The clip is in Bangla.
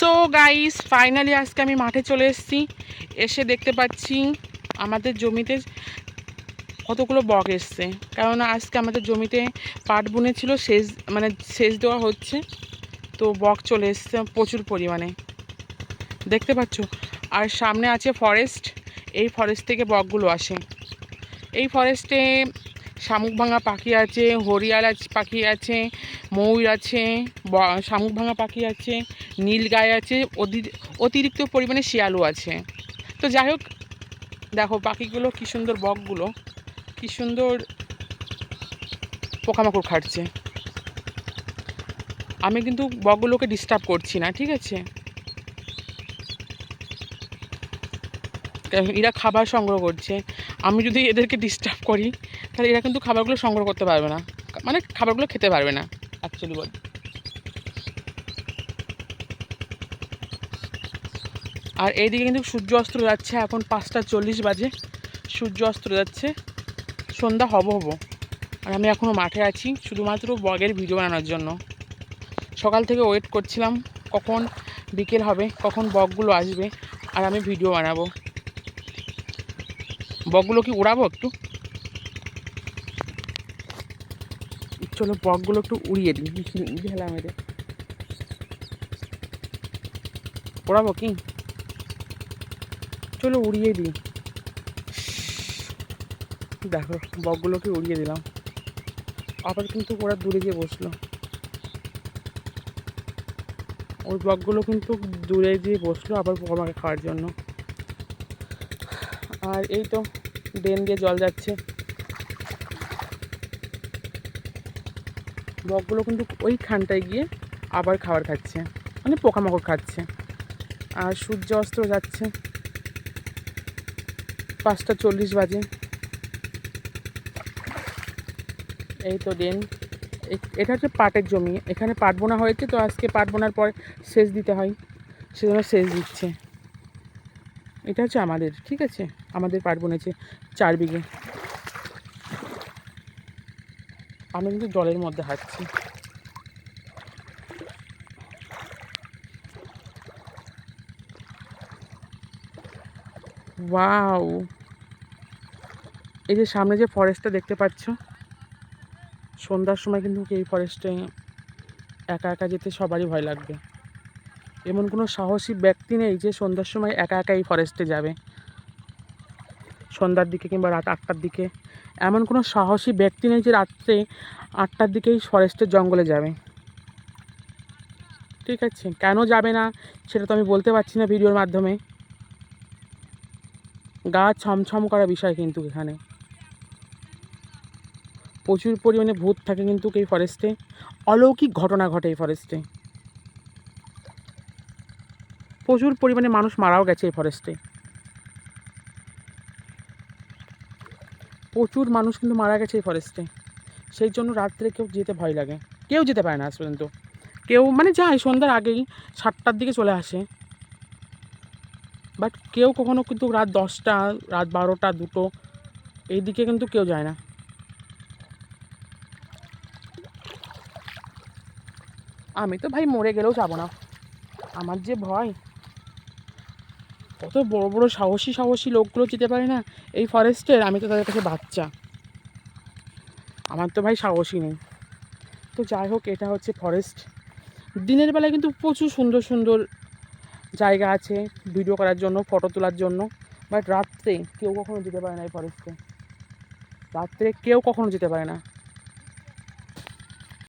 সো গাইস ফাইনালি আজকে আমি মাঠে চলে এসেছি। এসে দেখতে পাচ্ছি আমাদের জমিতে কতগুলো বক এসছে। কারণ আজকে আমাদের জমিতে পাট বুনে ছিল, সেচ মানে সেচ দেওয়া হচ্ছে। তো বক চলে এসছে প্রচুর পরিমাণে। দেখতে পাচ্ছ? আর সামনে আছে ফরেস্ট এই ফরেস্ট থেকে বকগুলো আসে। এই ফরেস্টে শামুক ভাঙা পাখি আছে, হরিয়াল পাখি আছে ময়ূর আছে শামুক ভাঙা পাখি আছে, নীল গায়ে আছে অতিরিক্ত পরিমাণে শিয়ালও আছে। তো যাই হোক, দেখো পাখিগুলো কী সুন্দর বকগুলো, কী সুন্দর পোকামাকড় খাটছে। আমি কিন্তু বকগুলোকে ডিস্টার্ব করছি না, ঠিক আছে? এরা খাবার সংগ্রহ করছে। আমি যদি এদেরকে ডিস্টার্ব করি, তাহলে এরা কিন্তু খাবারগুলো সংগ্রহ করতে পারবে না। মানে খাবারগুলো খেতে পারবে না। অ্যাকচুয়ালি বল আর এইদিকে কিন্তু সূর্য অস্ত যাচ্ছে, এখন পাঁচটা চল্লিশ বাজে। সূর্য অস্ত যাচ্ছে, সন্ধ্যা হব হব। আর আমি এখনও মাঠে আছি, শুধুমাত্র বগের ভিডিও বানানোর জন্য। সকাল থেকে ওয়েট করছিলাম, কখন বিকেল হবে, কখন বকগুলো আসবে, আর আমি ভিডিও বানাবো। বকগুলো কি উড়াবো একটু? চলো বকগুলো একটু উড়িয়ে দিই। ঢেলা মেরে। উড়াবো কি? চলো উড়িয়ে দিই। দেখো বকগুলোকে উড়িয়ে দিলাম। আবার কিন্তু ওরা দূরে গিয়ে বসল। ওই বকগুলো কিন্তু দূরে গিয়ে বসল আবার আমাকে খাওয়ার জন্য। আর এই তো ড্রেন দিয়ে জল যাচ্ছে। বকগুলো কিন্তু ওইখানটায় গিয়ে আবার খাবার খাচ্ছে। মানে পোকামাকড় খাচ্ছে। আর সূর্য অস্ত যাচ্ছে। পাঁচটা চল্লিশ বাজে। এই তো ড্রেন এটা হচ্ছে পাটের জমি। এখানে পাট বোনা হয়েছে, তো আজকে পাট বোনার পর সেচ দিতে হয়। সেজন্য সেচ দিচ্ছে। এটা হচ্ছে আমাদের, ঠিক আছে? আমাদের পাট বনেছে চার বিঘে। আমি কিন্তু জলের মধ্যে হাঁটছি। ওয়াও! এই যে সামনে যে ফরেস্টটা দেখতে পাচ্ছ, সন্ধ্যার সময় কিন্তু এই ফরেস্টে একা একা যেতে সবারই ভয় লাগবে। এমন কোনো সাহসী ব্যক্তি নেই যে সন্ধ্যার সময় একা একা এই ফরেস্টে যাবে। সন্ধ্যার দিকে কিংবা রাত আটটার দিকে, এমন কোনো সাহসী ব্যক্তি নেই যে রাত্রে আটটার দিকেই ফরেস্টের জঙ্গলে যাবে। ঠিক আছে, কেন যাবে না সেটা তো আমি বলতে পারছি না ভিডিওর মাধ্যমে। গা ছমছম করা বিষয় কিন্তু এখানে। প্রচুর পরিমাণে ভূত থাকে কিন্তু এই ফরেস্টে। অলৌকিক ঘটনা ঘটে এই ফরেস্টে। প্রচুর পরিমাণে মানুষ মারাও গেছে এই ফরেস্টে। প্রচুর মানুষ কিন্তু মারা গেছে এই ফরেস্টে সেই জন্য রাত্রে কেউ যেতে ভয় লাগে। কেউ যেতে পারে না আজ পর্যন্ত। কেউ মানে যায়, সন্ধ্যার আগেই সাতটার দিকে চলে আসে। বাট কেউ কখনো কিন্তু রাত দশটা, রাত বারোটা, দুটো, এই দিকে কিন্তু কেউ যায় না। আমি তো ভাই মরে গেলেও যাব না। আমার যে ভয় কত বড় বড় সাহসী সাহসী লোকগুলো যেতে পারে না? এই ফরেস্টের আমি তো তাদের কাছে বাচ্চা। আমার তো ভাই সাহসী নেই। তো যাই হোক, এটা হচ্ছে ফরেস্ট দিনের বেলায় কিন্তু প্রচুর সুন্দর সুন্দর জায়গা আছে ভিডিও করার জন্য ফটো তোলার জন্য। বাট রাত্রে কেউ কখনো যেতে পারে না এই ফরেস্টে রাত্রে কেউ কখনো যেতে পারে না।